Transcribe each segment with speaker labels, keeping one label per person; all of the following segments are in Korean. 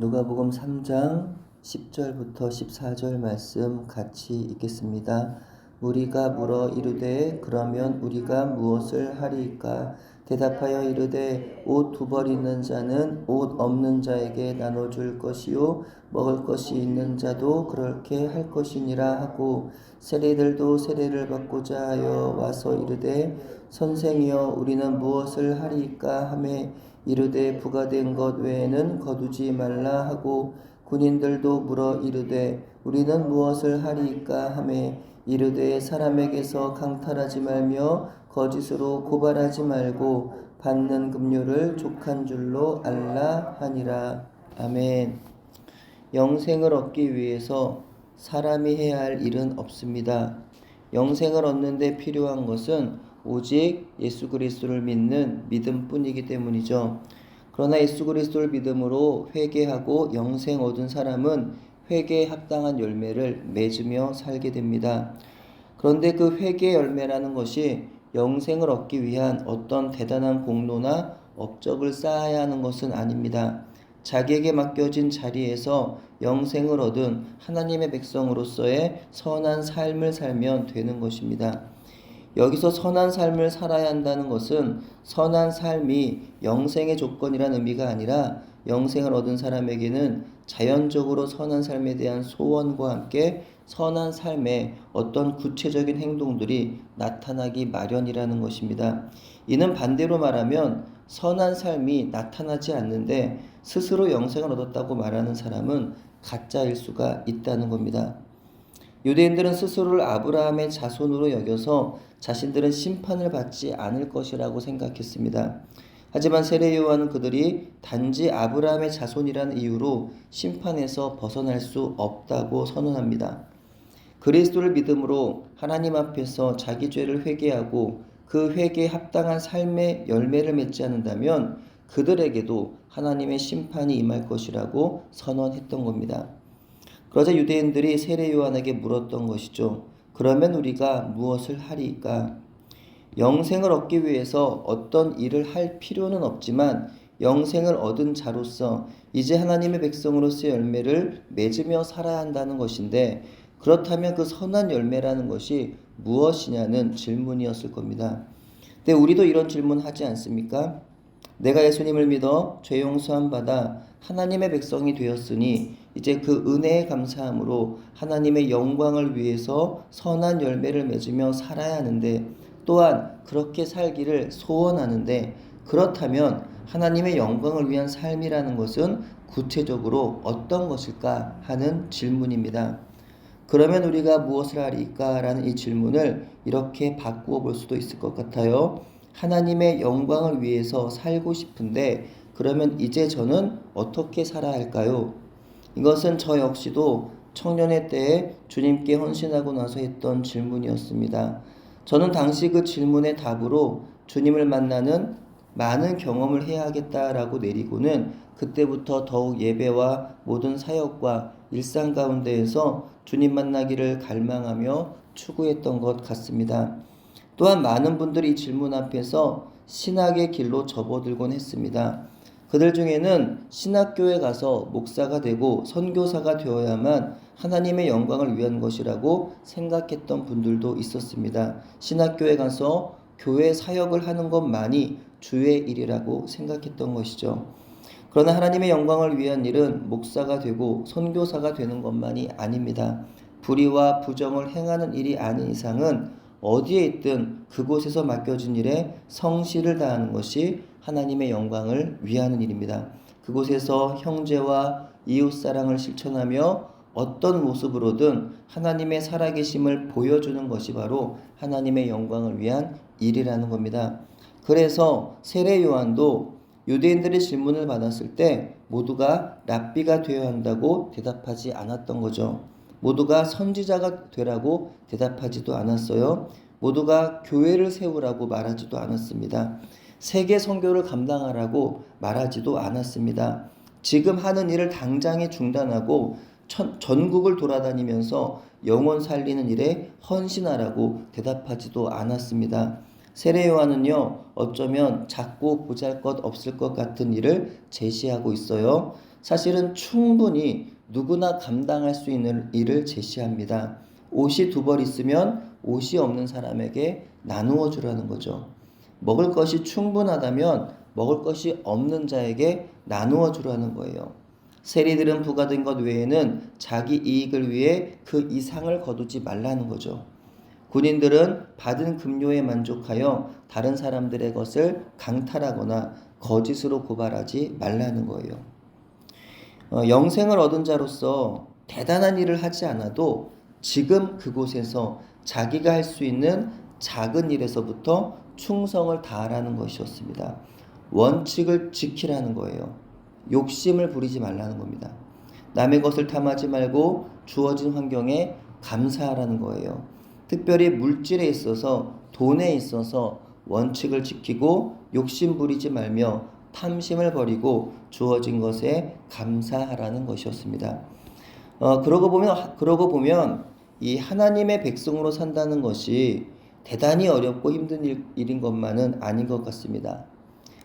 Speaker 1: 누가복음 3장 10절부터 14절 말씀 같이 읽겠습니다. 무리가 물어 이르되 그러면 우리가 무엇을 하리이까 대답하여 이르되 옷 두 벌 있는 자는 옷 없는 자에게 나눠 줄 것이요 먹을 것이 있는 자도 그렇게 할 것이니라 하고 세례들도 세례를 받고자 하여 와서 이르되 선생이여 우리는 무엇을 하리이까 하매 이르되 부가된 것 외에는 거두지 말라 하고 군인들도 물어 이르되 우리는 무엇을 하리이까 하매 이르되 사람에게서 강탈하지 말며 거짓으로 고발하지 말고 받는 급료를 족한 줄로 알라 하니라 아멘 영생을 얻기 위해서 사람이 해야 할 일은 없습니다. 영생을 얻는데 필요한 것은 오직 예수 그리스도를 믿는 믿음뿐이기 때문이죠. 그러나 예수 그리스도를 믿음으로 회개하고 영생 얻은 사람은 회개에 합당한 열매를 맺으며 살게 됩니다. 그런데 그 회개의 열매라는 것이 영생을 얻기 위한 어떤 대단한 공로나 업적을 쌓아야 하는 것은 아닙니다. 자기에게 맡겨진 자리에서 영생을 얻은 하나님의 백성으로서의 선한 삶을 살면 되는 것입니다. 여기서 선한 삶을 살아야 한다는 것은 선한 삶이 영생의 조건이란 의미가 아니라 영생을 얻은 사람에게는 자연적으로 선한 삶에 대한 소원과 함께 선한 삶의 어떤 구체적인 행동들이 나타나기 마련이라는 것입니다. 이는 반대로 말하면 선한 삶이 나타나지 않는데 스스로 영생을 얻었다고 말하는 사람은 가짜일 수가 있다는 겁니다. 유대인들은 스스로를 아브라함의 자손으로 여겨서 자신들은 심판을 받지 않을 것이라고 생각했습니다. 하지만 세례 요한은 그들이 단지 아브라함의 자손이라는 이유로 심판에서 벗어날 수 없다고 선언합니다. 그리스도를 믿음으로 하나님 앞에서 자기 죄를 회개하고 그 회개에 합당한 삶의 열매를 맺지 않는다면 그들에게도 하나님의 심판이 임할 것이라고 선언했던 겁니다. 그러자 유대인들이 세례 요한에게 물었던 것이죠. 그러면 우리가 무엇을 하리까? 영생을 얻기 위해서 어떤 일을 할 필요는 없지만 영생을 얻은 자로서 이제 하나님의 백성으로서의 열매를 맺으며 살아야 한다는 것인데 그렇다면 그 선한 열매라는 것이 무엇이냐는 질문이었을 겁니다. 근데 우리도 이런 질문 하지 않습니까? 내가 예수님을 믿어 죄 용서함 받아 하나님의 백성이 되었으니 이제 그 은혜에 감사함으로 하나님의 영광을 위해서 선한 열매를 맺으며 살아야 하는데 또한 그렇게 살기를 소원하는데 그렇다면 하나님의 영광을 위한 삶이라는 것은 구체적으로 어떤 것일까 하는 질문입니다. 그러면 우리가 무엇을 하리까? 라는 이 질문을 이렇게 바꾸어 볼 수도 있을 것 같아요. 하나님의 영광을 위해서 살고 싶은데 그러면 이제 저는 어떻게 살아야 할까요? 이것은 저 역시도 청년의 때에 주님께 헌신하고 나서 했던 질문이었습니다. 저는 당시 그 질문의 답으로 주님을 만나는 많은 경험을 해야 하겠다라고 내리고는 그때부터 더욱 예배와 모든 사역과 일상 가운데에서 주님 만나기를 갈망하며 추구했던 것 같습니다. 또한 많은 분들이 이 질문 앞에서 신학의 길로 접어들곤 했습니다. 그들 중에는 신학교에 가서 목사가 되고 선교사가 되어야만 하나님의 영광을 위한 것이라고 생각했던 분들도 있었습니다. 신학교에 가서 교회 사역을 하는 것만이 주의 일이라고 생각했던 것이죠. 그러나 하나님의 영광을 위한 일은 목사가 되고 선교사가 되는 것만이 아닙니다. 불의와 부정을 행하는 일이 아닌 이상은 어디에 있든 그곳에서 맡겨진 일에 성실을 다하는 것이 하나님의 영광을 위하는 일입니다. 그곳에서 형제와 이웃 사랑을 실천하며 어떤 모습으로든 하나님의 살아계심을 보여주는 것이 바로 하나님의 영광을 위한 일이라는 겁니다. 그래서 세례 요한도 유대인들의 질문을 받았을 때 모두가 랍비가 되어야 한다고 대답하지 않았던 거죠. 모두가 선지자가 되라고 대답하지도 않았어요. 모두가 교회를 세우라고 말하지도 않았습니다. 세계 선교를 감당하라고 말하지도 않았습니다. 지금 하는 일을 당장에 중단하고 전국을 돌아다니면서 영혼 살리는 일에 헌신하라고 대답하지도 않았습니다. 세례 요한은요, 어쩌면 작고 보잘 것 없을 것 같은 일을 제시하고 있어요. 사실은 충분히 누구나 감당할 수 있는 일을 제시합니다. 옷이 두 벌 있으면 옷이 없는 사람에게 나누어 주라는 거죠. 먹을 것이 충분하다면 먹을 것이 없는 자에게 나누어 주라는 거예요. 세리들은 부과된 것 외에는 자기 이익을 위해 그 이상을 거두지 말라는 거죠. 군인들은 받은 급료에 만족하여 다른 사람들의 것을 강탈하거나 거짓으로 고발하지 말라는 거예요. 어, 영생을 얻은 자로서 대단한 일을 하지 않아도 지금 그곳에서 자기가 할 수 있는 작은 일에서부터 충성을 다하라는 것이었습니다. 원칙을 지키라는 거예요. 욕심을 부리지 말라는 겁니다. 남의 것을 탐하지 말고 주어진 환경에 감사하라는 거예요. 특별히 물질에 있어서 돈에 있어서 원칙을 지키고 욕심 부리지 말며 탐심을 버리고 주어진 것에 감사하라는 것이었습니다. 어, 그러고 보면 그러고 보면 이 하나님의 백성으로 산다는 것이 대단히 어렵고 힘든 일, 일인 것만은 아닌 것 같습니다.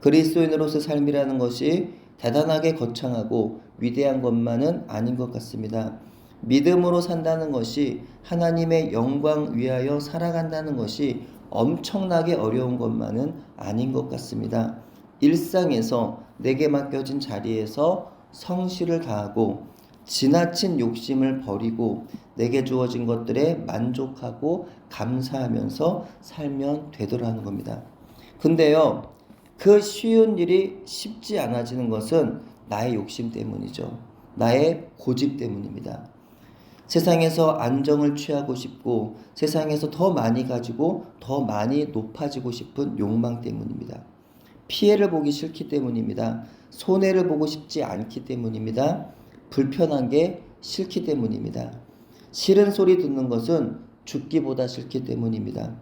Speaker 1: 그리스도인으로서 삶이라는 것이 대단하게 거창하고 위대한 것만은 아닌 것 같습니다. 믿음으로 산다는 것이 하나님의 영광 위하여 살아간다는 것이 엄청나게 어려운 것만은 아닌 것 같습니다. 일상에서 내게 맡겨진 자리에서 성실을 다하고 지나친 욕심을 버리고 내게 주어진 것들에 만족하고 감사하면서 살면 되더라는 겁니다. 근데요, 그 쉬운 일이 쉽지 않아지는 것은 나의 욕심 때문이죠. 나의 고집 때문입니다. 세상에서 안정을 취하고 싶고 세상에서 더 많이 가지고 더 많이 높아지고 싶은 욕망 때문입니다. 피해를 보기 싫기 때문입니다. 손해를 보고 싶지 않기 때문입니다. 불편한 게 싫기 때문입니다. 싫은 소리 듣는 것은 죽기보다 싫기 때문입니다.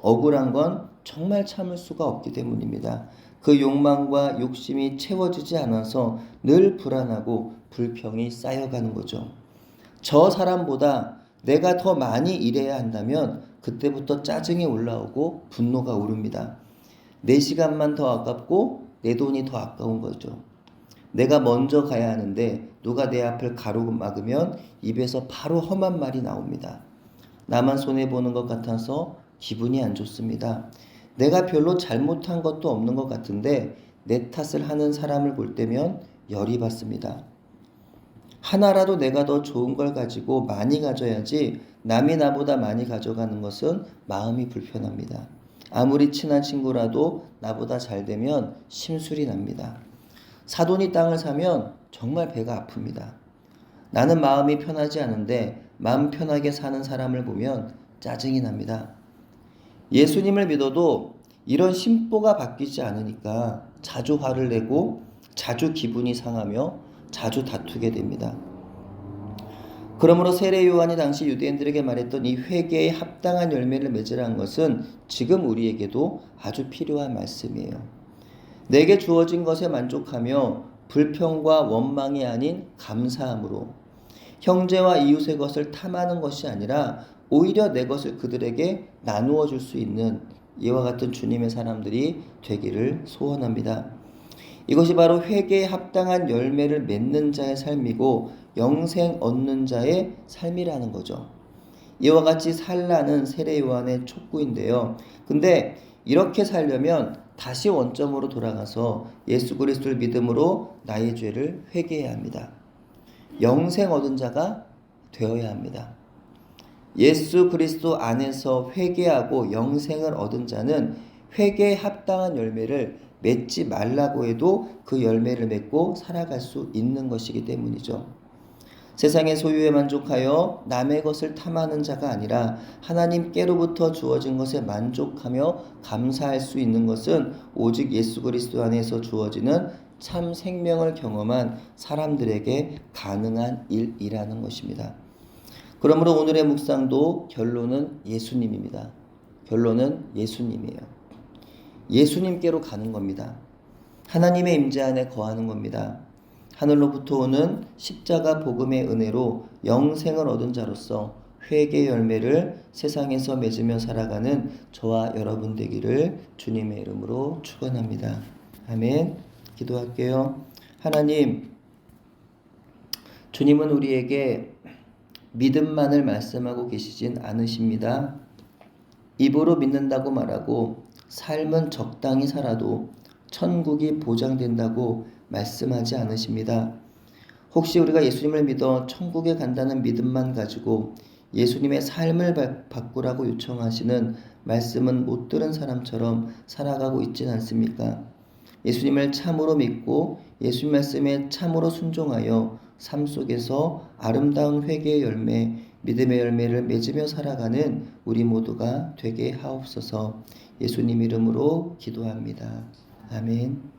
Speaker 1: 억울한 건 정말 참을 수가 없기 때문입니다. 그 욕망과 욕심이 채워지지 않아서 늘 불안하고 불평이 쌓여가는 거죠. 저 사람보다 내가 더 많이 일해야 한다면 그때부터 짜증이 올라오고 분노가 오릅니다. 내 시간만 더 아깝고 내 돈이 더 아까운 거죠. 내가 먼저 가야 하는데 누가 내 앞을 가로막으면 입에서 바로 험한 말이 나옵니다. 나만 손해보는 것 같아서 기분이 안 좋습니다. 내가 별로 잘못한 것도 없는 것 같은데 내 탓을 하는 사람을 볼 때면 열이 받습니다. 하나라도 내가 더 좋은 걸 가지고 많이 가져야지 남이 나보다 많이 가져가는 것은 마음이 불편합니다. 아무리 친한 친구라도 나보다 잘 되면 심술이 납니다. 사돈이 땅을 사면 정말 배가 아픕니다. 나는 마음이 편하지 않은데 마음 편하게 사는 사람을 보면 짜증이 납니다. 예수님을 믿어도 이런 심보가 바뀌지 않으니까 자주 화를 내고 자주 기분이 상하며 자주 다투게 됩니다. 그러므로 세례 요한이 당시 유대인들에게 말했던 이 회개에 합당한 열매를 맺으라는 것은 지금 우리에게도 아주 필요한 말씀이에요. 내게 주어진 것에 만족하며 불평과 원망이 아닌 감사함으로 형제와 이웃의 것을 탐하는 것이 아니라 오히려 내 것을 그들에게 나누어 줄 수 있는 이와 같은 주님의 사람들이 되기를 소원합니다. 이것이 바로 회개에 합당한 열매를 맺는 자의 삶이고 영생 얻는 자의 삶이라는 거죠. 이와 같이 살라는 세례 요한의 촉구인데요. 근데 이렇게 살려면 다시 원점으로 돌아가서 예수 그리스도를 믿음으로 나의 죄를 회개해야 합니다. 영생 얻은 자가 되어야 합니다. 예수 그리스도 안에서 회개하고 영생을 얻은 자는 회개에 합당한 열매를 맺지 말라고 해도 그 열매를 맺고 살아갈 수 있는 것이기 때문이죠. 세상의 소유에 만족하여 남의 것을 탐하는 자가 아니라 하나님께로부터 주어진 것에 만족하며 감사할 수 있는 것은 오직 예수 그리스도 안에서 주어지는 참 생명을 경험한 사람들에게 가능한 일이라는 것입니다. 그러므로 오늘의 묵상도 결론은 예수님입니다. 결론은 예수님이에요. 예수님께로 가는 겁니다. 하나님의 임재 안에 거하는 겁니다. 하늘로부터 오는 십자가 복음의 은혜로 영생을 얻은 자로서 회개 열매를 세상에서 맺으며 살아가는 저와 여러분 되기를 주님의 이름으로 축원합니다. 아멘. 기도할게요. 하나님 주님은 우리에게 믿음만을 말씀하고 계시진 않으십니다. 입으로 믿는다고 말하고 삶은 적당히 살아도 천국이 보장된다고 말씀하지 않으십니다. 혹시 우리가 예수님을 믿어 천국에 간다는 믿음만 가지고 예수님의 삶을 바- 바꾸라고 요청하시는 말씀은 못 들은 사람처럼 살아가고 있진 않습니까? 예수님을 참으로 믿고 예수님 말씀에 참으로 순종하여 삶 속에서 아름다운 회개의 열매, 믿음의 열매를 맺으며 살아가는 우리 모두가 되게 하옵소서 예수님 이름으로 기도합니다. 아멘.